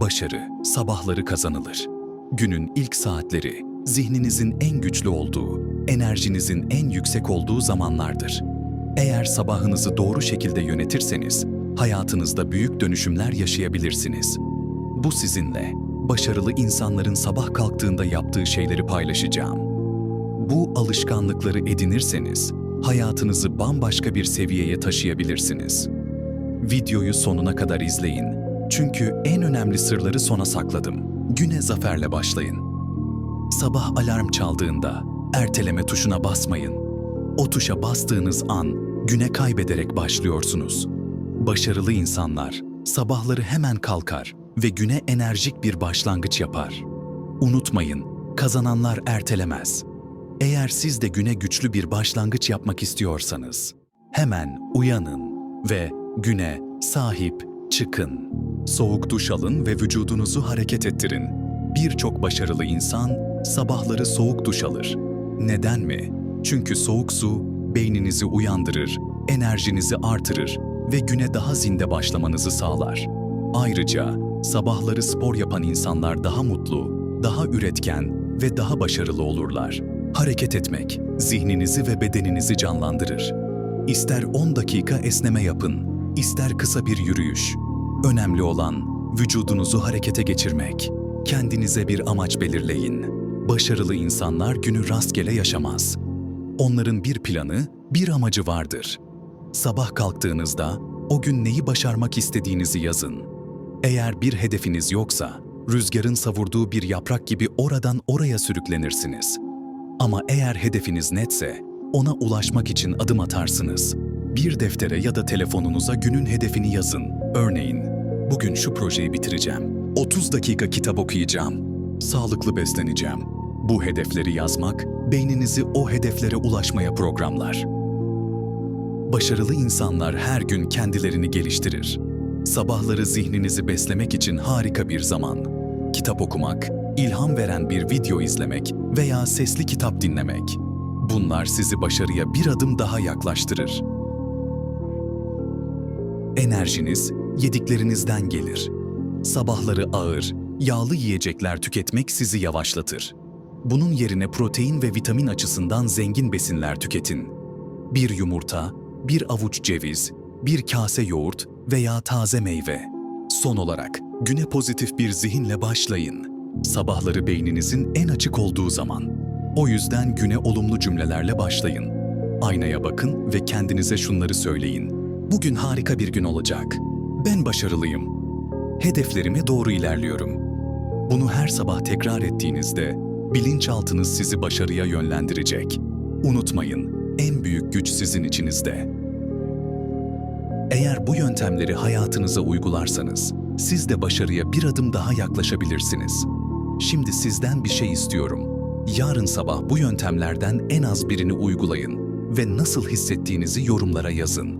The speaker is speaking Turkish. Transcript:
Başarı sabahları kazanılır. Günün ilk saatleri zihninizin en güçlü olduğu, enerjinizin en yüksek olduğu zamanlardır. Eğer sabahınızı doğru şekilde yönetirseniz hayatınızda büyük dönüşümler yaşayabilirsiniz. Bu sizinle başarılı insanların sabah kalktığında yaptığı şeyleri paylaşacağım. Bu alışkanlıkları edinirseniz hayatınızı bambaşka bir seviyeye taşıyabilirsiniz. Videoyu sonuna kadar izleyin. Çünkü en önemli sırları sona sakladım. Güne zaferle başlayın. Sabah alarm çaldığında erteleme tuşuna basmayın. O tuşa bastığınız an güne kaybederek başlıyorsunuz. Başarılı insanlar sabahları hemen kalkar ve güne enerjik bir başlangıç yapar. Unutmayın, kazananlar ertelemez. Eğer siz de güne güçlü bir başlangıç yapmak istiyorsanız, hemen uyanın ve güne sahip çıkın. Soğuk duş alın ve vücudunuzu hareket ettirin. Birçok başarılı insan sabahları soğuk duş alır. Neden mi? Çünkü soğuk su beyninizi uyandırır, enerjinizi artırır ve güne daha zinde başlamanızı sağlar. Ayrıca sabahları spor yapan insanlar daha mutlu, daha üretken ve daha başarılı olurlar. Hareket etmek zihninizi ve bedeninizi canlandırır. İster 10 dakika esneme yapın, ister kısa bir yürüyüş. Önemli olan vücudunuzu harekete geçirmek. Kendinize bir amaç belirleyin. Başarılı insanlar günü rastgele yaşamaz. Onların bir planı, bir amacı vardır. Sabah kalktığınızda o gün neyi başarmak istediğinizi yazın. Eğer bir hedefiniz yoksa, rüzgarın savurduğu bir yaprak gibi oradan oraya sürüklenirsiniz. Ama eğer hedefiniz netse, ona ulaşmak için adım atarsınız. Bir deftere ya da telefonunuza günün hedefini yazın. Örneğin, bugün şu projeyi bitireceğim. 30 dakika kitap okuyacağım. Sağlıklı besleneceğim. Bu hedefleri yazmak, beyninizi o hedeflere ulaşmaya programlar. Başarılı insanlar her gün kendilerini geliştirir. Sabahları zihninizi beslemek için harika bir zaman. Kitap okumak, ilham veren bir video izlemek veya sesli kitap dinlemek. Bunlar sizi başarıya bir adım daha yaklaştırır. Enerjiniz yediklerinizden gelir. Sabahları ağır, yağlı yiyecekler tüketmek sizi yavaşlatır. Bunun yerine protein ve vitamin açısından zengin besinler tüketin. Bir yumurta, bir avuç ceviz, bir kase yoğurt veya taze meyve. Son olarak güne pozitif bir zihinle başlayın. Sabahları beyninizin en açık olduğu zaman. O yüzden güne olumlu cümlelerle başlayın. Aynaya bakın ve kendinize şunları söyleyin. Bugün harika bir gün olacak. Ben başarılıyım. Hedeflerime doğru ilerliyorum. Bunu her sabah tekrar ettiğinizde bilinçaltınız sizi başarıya yönlendirecek. Unutmayın, en büyük güç sizin içinizde. Eğer bu yöntemleri hayatınıza uygularsanız, siz de başarıya bir adım daha yaklaşabilirsiniz. Şimdi sizden bir şey istiyorum. Yarın sabah bu yöntemlerden en az birini uygulayın ve nasıl hissettiğinizi yorumlara yazın.